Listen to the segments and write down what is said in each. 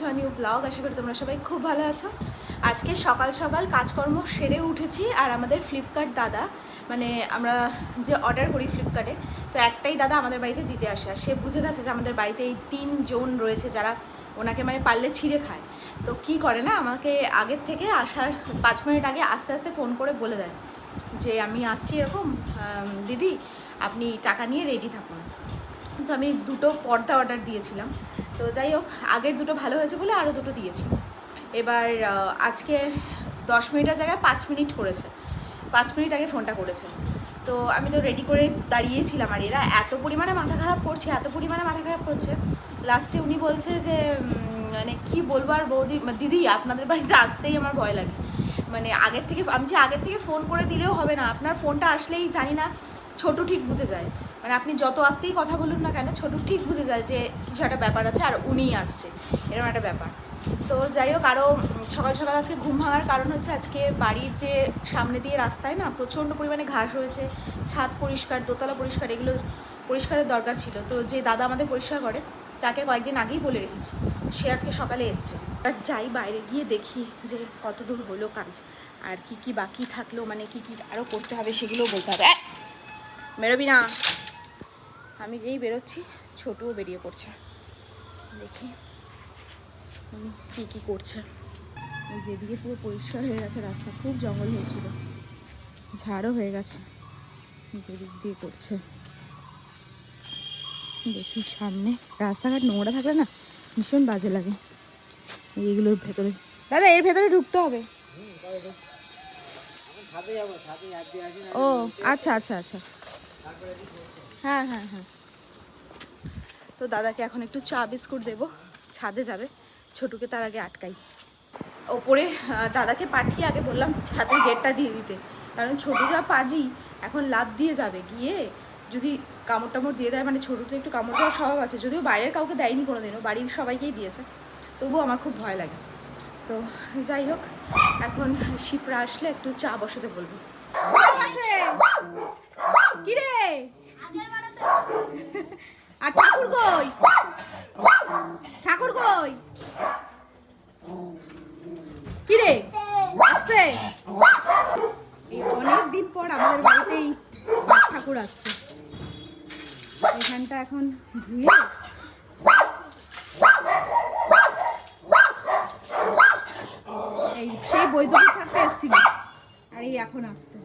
Two new blog আশা করি তোমরা সবাই খুব ভালো আছো। আজকে সকাল সকাল কাজকর্ম সেরে উঠেছি আর আমাদের ফ্লিপকার্ট দাদা মানে আমরা যে অর্ডার করি ফ্লিপকার্টে তো একটাই দাদা আমাদের বাড়িতে দিতে আসে। আর সে বুঝে গেছে যে আমাদের বাড়িতে এই তিন জন রয়েছে যারা ওনাকে মানে পারলে ছিঁড়ে খায়। তো কি করে না, আমাকে আগের থেকে আসার পাঁচ মিনিট আগে আস্তে আস্তে ফোন করে বলে দেয় যে, আমি আসছি এরকম দিদি, আপনি টাকা নিয়ে রেডি থাকুন। তো আমি দুটো পর্দা অর্ডার দিয়েছিলাম। তো যাই হোক, আগের দুটো ভালো হয়েছে বলে আরও দুটো দিয়েছি। এবার আজকে দশ মিনিটের জায়গায় পাঁচ মিনিট করেছে। পাঁচ মিনিট আগে ফোনটা করেছে। তো আমি তো রেডি করে দাঁড়িয়েছিলাম আর এরা এত পরিমাণে মাথা খারাপ করছে, এত পরিমাণে মাথা খারাপ করছে। লাস্টে উনি বলছে যে মানে কি বলব আর বৌদি দিদি, আপনাদের বাড়িতে আসতেই আমার ভয় লাগে। মানে আগের থেকে, আমি যে আগের থেকে ফোন করে দিলেও হবে না। আপনার ফোনটা আসলেই জানি না ছোটো ঠিক বুঝে যায়। মানে আপনি যত আসতেই কথা বলুন না কেন, ছোট ঠিক বুঝে যায় যে কিছু একটা ব্যাপার আছে আর উনিই আসছে। এরকম একটা ব্যাপার। তো যাই হোক আরও সকাল সকাল আজকে ঘুম ভাঙার কারণ হচ্ছে আজকে বাড়ির যে সামনে দিয়ে রাস্তায় না প্রচণ্ড পরিমাণে ঘাস হয়েছে, ছাদ পরিষ্কার, দোতলা পরিষ্কার, এগুলো পরিষ্কারের দরকার ছিল। তো যে দাদা আমাদের পরিষ্কার করে, তাকে কয়েকদিন আগেই বলে রেখেছি। সে আজকে সকালে এসছে। আর যাই বাইরে গিয়ে দেখি যে কত দূর হলো কাজ, আর কি কি বাকি থাকল মানে কি কি আরও করতে হবে সেগুলোও বলতে হবে। বেরোবি না। আমি যেই বেরোচ্ছি ছোটও বেরিয়ে পড়ছে। দেখি উনি কী কী করছে। এই যেদিকে পুরো পরিষ্কার হয়ে গেছে রাস্তা খুব জঙ্গল হয়েছিল। ঝাড়ও হয়ে গেছে। যেদিক দিয়ে করছে। দেখি সামনে। রাস্তাঘাট নোংরা থাকলে না ভীষণ বাজে লাগে। এইগুলোর ভেতরে। দাদা এর ভেতরে ঢুকতে হবে। ও আচ্ছা আচ্ছা আচ্ছা। হ্যাঁ হ্যাঁ হ্যাঁ। তো দাদাকে এখন একটু চা, বিস্কুট দেবো। ছাদে যাবে। ছোটুকে তার আগে আটকাই। ওপরে দাদাকে পাঠিয়ে আগে বললাম ছাদের গেটটা দিয়ে দিতে। কারণ ছোটো যা পাজি, এখন লাভ দিয়ে যাবে। গিয়ে যদি কামড় টামড় দিয়ে দেয় মানে ছোটো তো একটু কামড় দেওয়ার স্বভাব আছে। যদিও বাইরের কাউকে দেয়নি কোনো দিনও বাড়ির সবাইকেই দিয়েছে। তবুও আমার খুব ভয় লাগে। তো যাই হোক, এখন শিপরা আসলে একটু চা বসাতে বলব। কি রে আর ঠাকুর কই? ঠাকুর কই? কি রে আসছে অনেক দিন পর আমাদের বাড়িতে এই পাট ঠাকুর আসছে। এখানটা এখন ধুয়ে এই সেই বৈদ্যুতিক থাকতে এসেছিল আর এই এখন আসছে।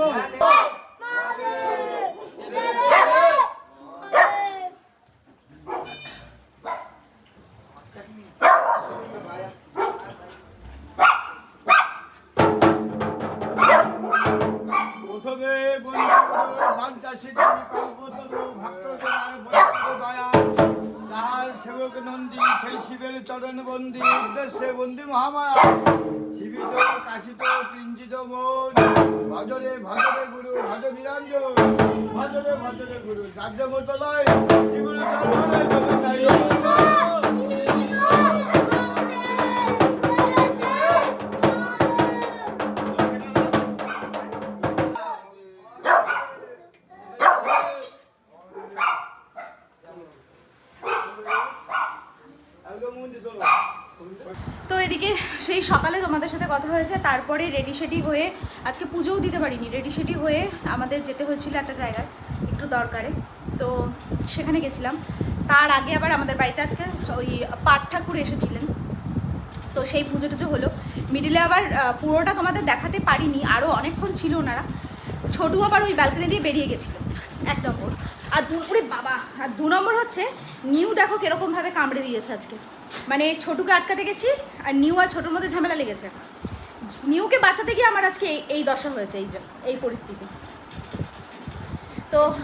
না, না, তাহার নন্দী, সেই শিবের চরণ বন্দী, উদ্দেশ্যে বন্দী মহামায়া। জীবিত কাশিত, পিঞ্জিত মন। ভজরে ভজরে গুরু, ভজ নিরঞ্জন। ভজরে ভজরে গুরু রাজ্য মতো নয়, শিবুর চরণে সকালে তোমাদের সাথে কথা হয়েছে, তারপরে রেডি সেডি হয়ে আজকে পুজোও দিতে পারিনি, রেডি সেডি হয়ে আমাদের যেতে হয়েছিল একটা জায়গায়, একটু দরকারে। তো সেখানে গেছিলাম। তার আগে আবার আমাদের বাড়িতে আজকে ওই পাট ঠাকুর এসেছিলেন। তো সেই পুজো টুজো হলো। মিডিলে আবার পুরোটা তোমাদের দেখাতে পারিনি আরও অনেকক্ষণ ছিল ওনারা। ছোটু আবার ওই ব্যালকনি দিয়ে বেরিয়ে গেছিল, এক নম্বর। আর দু বাবা! আর দু নম্বর হচ্ছে, নিউ দেখো কিরকমভাবে কামড়ে দিয়েছে আজকে। মানে ছোটুকে আটকাতে গেছি আর নিউ আর ছোটোর মধ্যে ঝামেলা লেগেছে। নিউকে বাঁচাতে গিয়ে আমার আজকে এই- দশা হয়েছে, এই যে, এই পরিস্থিতি। তো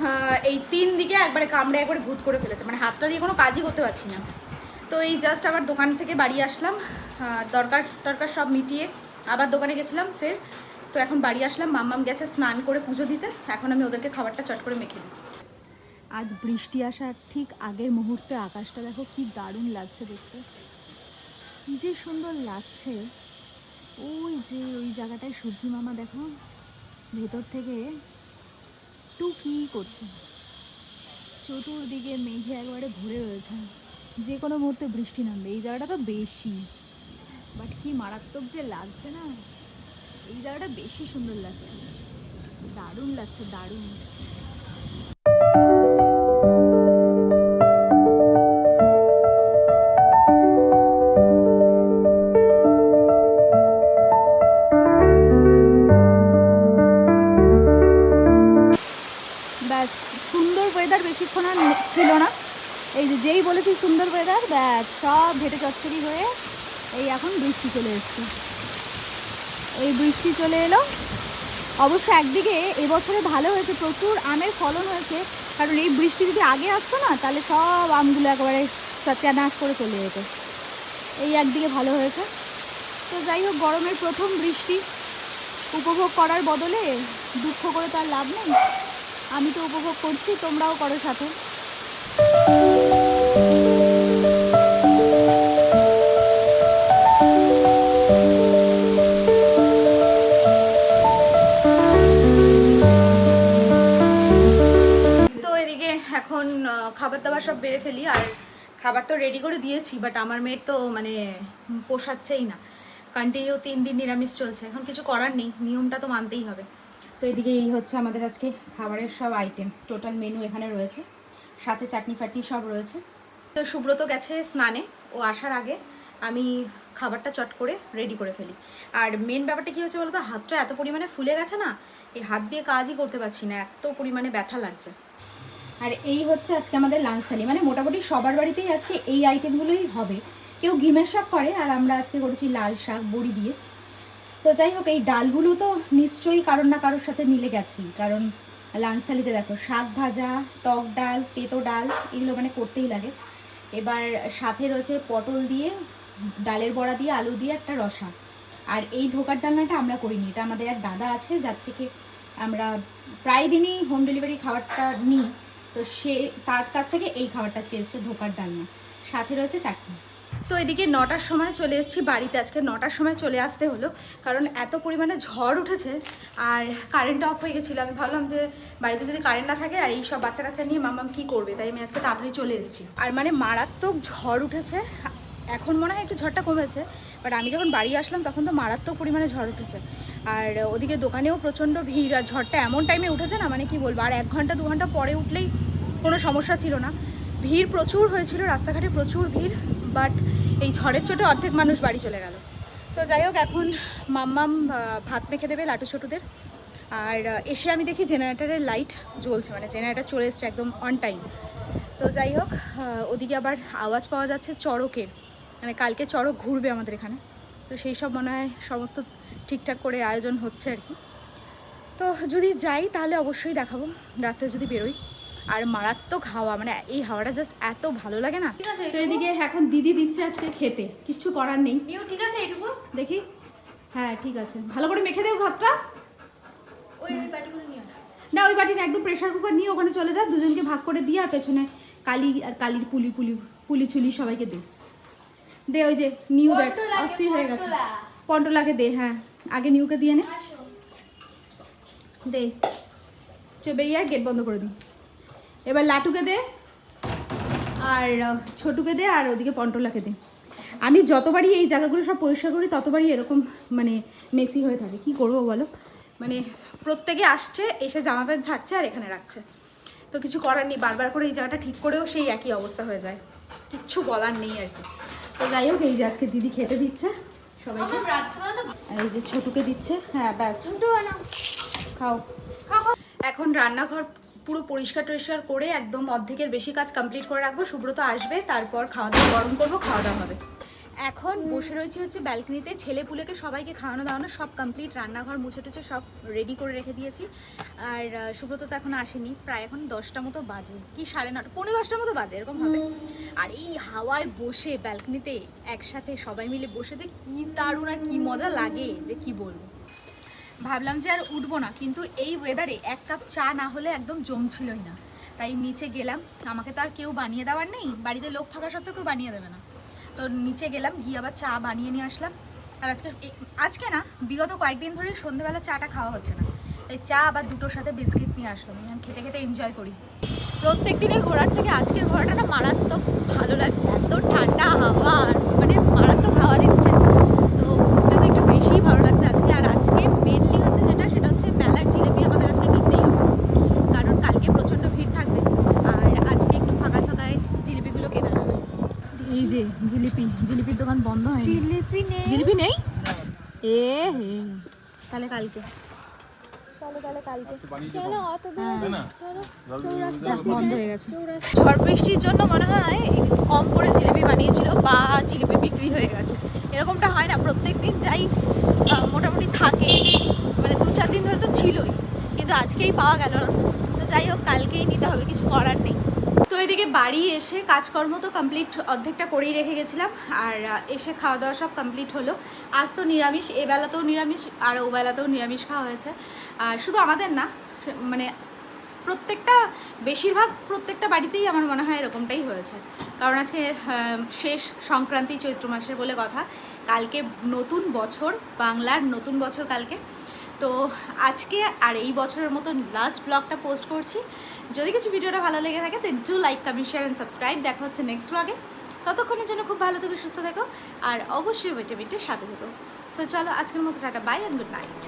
এই তিন দিকে একবারে কামড়ে একবারে ভূত করে ফেলেছে মানে হাতটা দিয়ে কোনো কাজই করতে পারছি না। তো এই জাস্ট আবার দোকান থেকে বাড়ি আসলাম দরকার টরকার সব মিটিয়ে আবার দোকানে গেছিলাম ফের। তো এখন বাড়ি আসলাম, মাম্মাম গেছে স্নান করে পুজো দিতে, এখন আমি ওদেরকে খাবারটা চট করে মেখে দিই। আজ বৃষ্টি আসার ঠিক আগের মুহূর্তে আকাশটা দেখো কি দারুণ লাগছে দেখতে। কি যে সুন্দর লাগছে, ওই যে ওই জায়গাটায় সূর্যি মামা দেখো, ভেতর থেকে টুকি করছে। চতুর্দিকে মেঘে একবারে ভরে রয়েছে। যে কোনো মুহূর্তে বৃষ্টি নামবে, এই জায়গাটা তো বেশি। বাট কি মারাত্মক যে লাগছে না, এই জায়গাটা বেশি সুন্দর লাগছে। দারুণ লাগছে, দারুণ। বৃষ্টি চলে এসছে। এই বৃষ্টি চলে এলো। অবশ্য একদিকে এবছরে ভালো হয়েছে, প্রচুর আমের ফলন হয়েছে। কারণ এই বৃষ্টি যদি আগে আসতো না, তাহলে সব আমগুলো একেবারে সত্যানাশ করে চলে যেত। এই একদিকে ভালো হয়েছে। তো যাই হোক, গরমের প্রথম বৃষ্টি উপভোগ করার বদলে দুঃখ করে তার লাভ নেই। আমি তো উপভোগ করছি, তোমরাও করো সাথে। খাবার তো রেডি করে দিয়েছি বাট আমার মেয়ের তো মানে পোষাচ্ছেই না। কন্টিনিউ তিন দিন নিরামিষ চলছে, এখন কিছু করার নেই, নিয়মটা তো মানতেই হবে। তো এদিকে এই হচ্ছে আমাদের আজকে খাবারের সব আইটেম টোটাল মেনু এখানে রয়েছে, সাথে চাটনি ফাটনি সব রয়েছে। তো সুব্রত গেছে স্নানে, ও আসার আগে আমি খাবারটা চট করে রেডি করে ফেলি। আর মেন ব্যাপারটা কী হচ্ছে বলতো, হাতটা এত পরিমাণে ফুলে গেছে না, এই হাত দিয়ে কাজই করতে পারছি না, এত পরিমাণে ব্যথা লাগছে। আর এই হচ্ছে আজকে আমাদের লাঞ্চ থালি মানে মোটামুটি সবার বাড়িতেই আজকে এই আইটেমগুলোই হবে। কেউ ঘিমের শাক করে, আর আমরা আজকে করেছি লাল শাক, বড়ি দিয়ে। তো যাই হোক, এই ডালগুলো তো নিশ্চয়ই কারোর না কারোর সাথে মিলে গেছি। কারণ লাঞ্চ থালিতে দেখো, শাক ভাজা, টক ডাল, তেতো ডাল, এগুলো মানে করতেই লাগে। এবার সাথে রয়েছে পটল দিয়ে, ডালের বড়া দিয়ে, আলু দিয়ে একটা রসা। আর এই ধোকার ডালনাটা আমরা করিনি। এটা আমাদের এক দাদা আছে, যার থেকে আমরা প্রায় দিনই হোম ডেলিভারি খাবারটা নিই। তো সে, তার কাছ থেকে এই খাবারটা আজকে এসেছে ধোকার ডালনা। সাথে রয়েছে চাটনি। তো এদিকে নটার সময় চলে এসেছি বাড়িতে। আজকে নটার সময় চলে আসতে হলো, কারণ এত পরিমাণে ঝড় উঠেছে আর কারেন্ট অফ হয়ে গেছিল। আমি ভাবলাম যে বাড়িতে যদি কারেন্ট না থাকে আর এই সব বাচ্চা কাচ্চা নিয়ে মামাম কী করবে? তাই আমি আজকে তাড়াতাড়ি চলে এসেছি। আর মানে মারাত্মক ঝড় উঠেছে। এখন মনে হয় একটু ঝড়টা কমেছে বাট আমি যখন বাড়ি আসলাম তখন তো মারাত্মক পরিমাণে ঝড় উঠেছে। আর ওদিকে দোকানেও প্রচণ্ড ভিড়, আর ঝড়টা এমন টাইমে উঠেছে না মানে কি বলব, আর এক ঘণ্টা, দু ঘণ্টা পরে উঠলেই কোনো সমস্যা ছিল না। ভিড় প্রচুর হয়েছিল, রাস্তাঘাটে প্রচুর ভিড় বাট এই ঝড়ের চোটে অর্ধেক মানুষ বাড়ি চলে গেল। তো যাই হোক, এখন মাম্মাম ভাত মেখে দেবে লাটু ছোটুদের। আর এসে আমি দেখি জেনারেটারের লাইট জ্বলছে মানে জেনারেটার চলে এসছে একদম অন টাইম তো যাই হোক ওদিকে আবার আওয়াজ পাওয়া যাচ্ছে চড়কের। মানে কালকে চড়ক ঘুরবে আমাদের এখানে। তো সেই সব মনে হয় সমস্ত ঠিকঠাক করে আয়োজন হচ্ছে আর কি। তো যদি যাই তাহলে অবশ্যই দেখাবো। রাত্রে যদি বেরোই। আর মারাত্মক হাওয়া মানে এই হাওয়াটা জাস্ট এত ভালো লাগে না। ঠিক আছে, তো এদিকে এখন দিদি দিচ্ছে আজকে খেতে কিচ্ছু করার নেই। ঠিক আছে এইটুকু? দেখি? হ্যাঁ ঠিক আছে। ভালো করে মেখে দেবো ভাতটা? ওই ওই বাটিগুলো নিয়ে আসো। না ওই বাটির একদম প্রেশার কুকার নিয়ে ওখানে চলে যা দুজনকে ভাগ করে দিয়ে আর পেছনে কালি আর কালির পুলি পুলি পুলি ছুলি সবাইকে দে। দে ওই যে নিউ দেখ অস্থির হয়ে গেছে। পন্টলা। পন্টলাকে দে হ্যাঁ। আগে নিউকে দিয়ে নে। দে। চো বেরিয়ে গেট বন্ধ করে দিই। এবার লাটুকে দে আর ছোটুকে দে আর ওদিকে পন্টলাকে দে। আমি যতবারই এই জায়গাগুলো সব পরিষ্কার করি ততবারই এরকম মানে মেসি হয়ে থাকে। কি করব বলো? মানে প্রত্যেকে আসছে এসে জামা প্যান্ট ঝাড়ছে আর এখানে রাখছে। তো কিছু করার নেই বারবার করে এই জায়গাটা ঠিক করেও সেই একই অবস্থা হয়ে যায়। কিচ্ছু বলার নেই আর কি। তো যাই হোক এই যে আজকে দিদি খেতে দিচ্ছে সবাইকে। এই যে ছোটুকে দিচ্ছে। হ্যাঁ ব্যাস। খাও। এখন রান্নাঘর পুরো পরিষ্কার টরিষ্কার করে একদম অর্ধেকের বেশি কাজ কমপ্লিট করে রাখব। সুব্রত আসবে, তারপর খাওয়া দাওয়া গরম করব খাওয়া দাওয়া হবে। এখন বসে রয়েছি হচ্ছে ব্যালকনিতে ছেলে পুলেকে সবাইকে খাওয়ানো দাওয়ানো সব কমপ্লিট রান্নাঘর মুছে টুছে সব রেডি করে রেখে দিয়েছি। আর সুব্রত তো এখন আসেনি, প্রায় এখন দশটা মতো বাজে। কি, সাড়ে নটা পনেরো দশটার মতো বাজে, এরকম হবে। আর এই হাওয়ায় বসে ব্যালকনিতে একসাথে সবাই মিলে বসে যে কি দারুণ আর কি মজা লাগে, যে কি বলব। ভাবলাম যে আর উঠবো না, কিন্তু এই ওয়েদারে এক কাপ চা না হলে একদম জমছিলই না। তাই নিচে গেলাম, আমাকে তো আর কেউ বানিয়ে দেওয়ার নেই, বাড়িতে লোক থাকা সত্ত্বেও কেউ বানিয়ে দেবে না। তো নিচে গেলাম, গিয়ে আবার চা বানিয়ে নিয়ে আসলাম। আর আজকে আজকে না, বিগত কয়েকদিন ধরে সন্ধ্যেবেলা চাটা খাওয়া হচ্ছে না। তাই চা আবার দুটোর সাথে বিস্কিট নিয়ে আসলাম, আমি খেতে খেতে এনজয় করি। প্রত্যেক দিনের ঘোরার থেকে আজকের ঘোরাটা না মারাত্মক ভালো লাগছে, এত ঠান্ডা হাওয়া মানে মারাত্মক হাওয়া দিচ্ছে তো ঘুরতে তো একটু বেশিই ভালো লাগছে আজকে আর আজকে মেনলি হচ্ছে যেটা সেটা হচ্ছে মেলার জিলেপি আমাদের আজকে কিনতেই হবে কারণ কালকে প্রচণ্ড ভিড় থাকবে আর আজকে একটু ফাঁকায় ফাঁকায় জিলিপিগুলো কেনা যাবে এই যে জিলিপি জিলিপির দোকান বন্ধ হয়নি জিলিপি নেই জিলিপি নেই এ তাহলে কালকে। হ্যাঁ। চলো। বন্ধ হয়ে গেছে। ঝড় বৃষ্টির জন্য মনে হয় কম করে জিলিপি বানিয়েছিল বা জিলিপি বিক্রি হয়ে গেছে। এরকমটা হয় না প্রত্যেক দিন যাই মোটামুটি থাকে। মানে দু চার দিন ধরে তো ছিলই কিন্তু আজকেই পাওয়া গেল না। তো যাই হোক কালকেই নিতে হবে কিছু করার নেই। তো এদিকে বাড়ি এসে কাজকর্ম তো কমপ্লিট অর্ধেকটা করেই রেখে গেছিলাম, আর এসে খাওয়া দাওয়া সব কমপ্লিট হলো। আজ তো নিরামিষ, এ বেলাতেও নিরামিষ, আর ও বেলাতেও নিরামিষ খাওয়া হয়েছে। আর শুধু আমাদের না মানে প্রত্যেকটা, বেশিরভাগ প্রত্যেকটা বাড়িতেই আমার মনে হয় এরকমটাই হয়েছে। কারণ আজকে শেষ সংক্রান্তি চৈত্র মাসের বলে কথা। কালকে নতুন বছর, বাংলার নতুন বছর কালকে। তো আজকে আর এই বছরের মতো লাস্ট ব্লগটা পোস্ট করছি। যদি কিছু ভিডিওটা ভালো লেগে থাকে then do like comment share and subscribe দেখা হচ্ছে নেক্সট ব্লগে ততক্ষণের জন্য খুব ভালো থেকো, সুস্থ থেকো, আর অবশ্যই ভিটামিনটের সাথে থেকো। সো চলো, আজকের মতো tata bye and good night